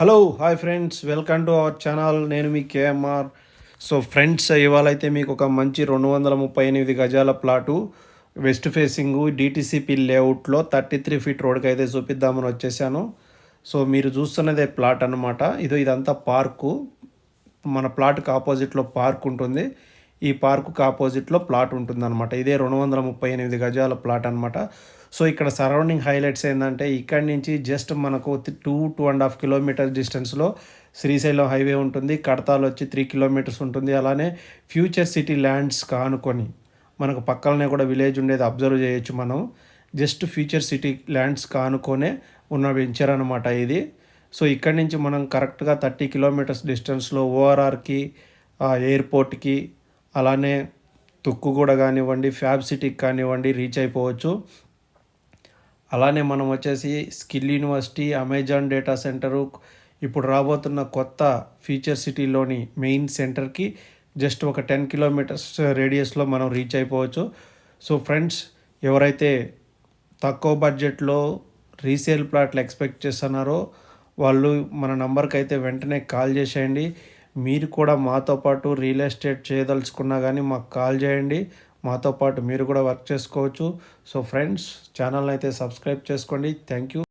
Hello hi friends welcome to our channel నేను మీ KMR. So friends ఇవాళ అయితే మీకు ఒక మంచి రెండు వందల ముప్పై ఎనిమిది గజాల ప్లాటు వెస్ట్ ఫేసింగ్ డిటీసీపీ లేఅవుట్లో థర్టీ త్రీ ఫీట్ రోడ్కి అయితే చూపిద్దామని వచ్చేసాను. సో మీరు చూస్తున్నదే ప్లాట్ అనమాట ఇది ఇదంతా పార్కు. మన ప్లాట్కి ఆపోజిట్లో పార్క్ ఉంటుంది. ఈ పార్కుకి ఆపోజిట్లో ప్లాట్ ఉంటుంది అనమాట ఇదే రెండు వందల ముప్పై ఎనిమిది గజాల ప్లాట్ అనమాట సో ఇక్కడ సరౌండింగ్ హైలైట్స్ ఏంటంటే ఇక్కడ నుంచి జస్ట్ మనకు two two and half kilometer డిస్టెన్స్లో శ్రీశైలం హైవే ఉంటుంది. కడతాలు వచ్చి త్రీ కిలోమీటర్స్ ఉంటుంది. అలానే ఫ్యూచర్ సిటీ ల్యాండ్స్ కానుకొని మనకు పక్కనే కూడా విలేజ్ ఉండేది అబ్జర్వ్ చేయొచ్చు మనం. జస్ట్ ఫ్యూచర్ సిటీ ల్యాండ్స్ కానుకొనే ఉన్న వెంచర్ అనమాట ఇది. సో ఇక్కడి నుంచి మనం కరెక్ట్గా థర్టీ కిలోమీటర్స్ డిస్టెన్స్లో ఓఆర్ఆర్కి ఎయిర్పోర్ట్కి అలానే తుక్కుగూడ కానివ్వండి ఫ్యాబ్ సిటీకి కానివ్వండి రీచ్ అయిపోవచ్చు. అలానే మనం వచ్చేసి skill university Amazon data center ఇప్పుడు రాబోతున్న కొత్త ఫీచర్ సిటీలోని మెయిన్ సెంటర్కి జస్ట్ ఒక టెన్ కిలోమీటర్స్ రేడియస్లో మనం రీచ్ అయిపోవచ్చు. సో ఫ్రెండ్స్ ఎవరైతే తక్కువ బడ్జెట్లో రీసేల్ ప్లాట్లు ఎక్స్పెక్ట్ చేస్తున్నారో వాళ్ళు మన నంబర్కి అయితే వెంటనే కాల్ చేసేయండి. మీరు కూడా మాతో పాటు రియల్ ఎస్టేట్ చేయదలుచుకున్నా కానీ మాకు కాల్ చేయండి. మాతో పాటు మీరు కూడా వర్క్ చేసుకోవచ్చు. సో ఫ్రెండ్స్ ఛానల్ అయితే సబ్స్క్రైబ్ చేసుకోండి. Thank you.